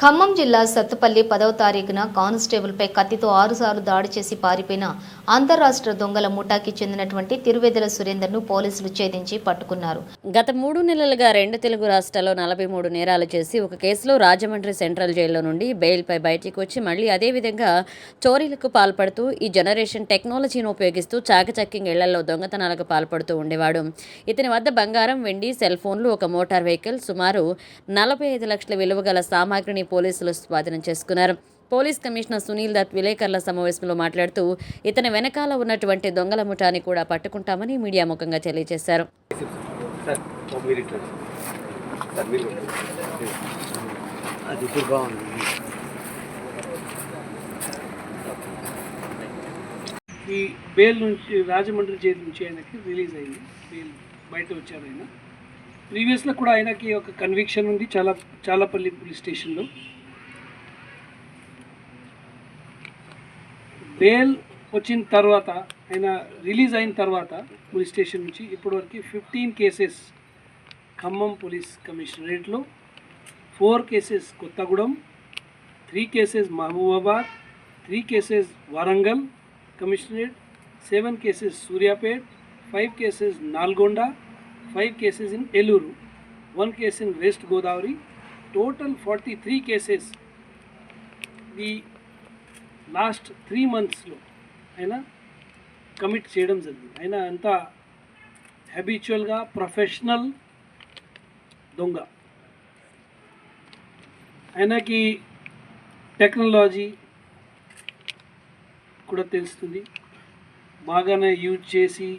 ఖమ్మం జిల్లా సత్తుపల్లి పదవ తారీఖున కానిస్టేబుల్పై కత్తితో ఆరుసార్లు దాడి చేసి పారిపోయిన అంతర్రాష్ట్ర దొంగల ముఠాకి చెందినటువంటి తిరువెదల సురేందర్ను పోలీసులు ఛేదించి పట్టుకున్నారు. గత మూడు నెలలుగా రెండు తెలుగు రాష్ట్రాల్లో నలభై మూడు నేరాలు చేసి ఒక కేసులో రాజమండ్రి సెంట్రల్ జైల్లో నుండి బెయిల్పై బయటికి వచ్చి మళ్ళీ అదేవిధంగా చోరీలకు పాల్పడుతూ ఈ జనరేషన్ టెక్నాలజీని ఉపయోగిస్తూ చాకచక్యంగా ఇళ్ళలో దొంగతనాలకు పాల్పడుతూ ఉండేవాడు. ఇతని వద్ద బంగారం వెండి సెల్ ఫోన్లు ఒక మోటార్ వెహికల్ సుమారు నలభై ఐదు లక్షల విలువ గల సామాగ్రిని పోలీసులు స్వాధీనం చేసుకున్నారు. పోలీస్ కమిషనర్ సునీల్ దత్ విలేకరుల సమావేశంలో మాట్లాడుతూ ఇతని వెనకాల ఉన్నటువంటి దొంగల ముఠాని కూడా పట్టుకుంటామని మీడియా ముఖంగా తెలియజేశారు. ఈ బెయిల్ నుంచి రాజమండ్రి జైలు నుంచి ఆయనకి రిలీజ్ అయింది. బెయిల్ బయట వచ్చారు ఆయన. ప్రీవియస్లో కూడా ఆయనకి ఒక కన్విక్షన్ ఉంది చాలా చాలాపల్లి పోలీస్ స్టేషన్లో బెయిల్ వచ్చిన తర్వాత ఆయన రిలీజ్ అయిన తర్వాత పోలీస్ స్టేషన్ నుంచి ఇప్పటివరకు fifteen cases Khammam police కమిషనరేట్లో four cases Kothagudem three cases Mahabubabad three cases Warangal commissionerate seven cases Suryapet five cases Nalgonda five cases in Eluru one case in West Godavari total forty three cases the last three మంత్స్లో ఆయన commit చేయడం జరిగింది. ఆయన అంత హ్యాబిచువల్గా professional దొంగ. ఆయనకి technology కూడా తెలుస్తుంది. బాగానే యూజ్ చేసి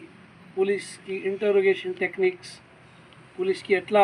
पुलिस की इंटरोगेशन टेक्निक्स पुलिस की अटला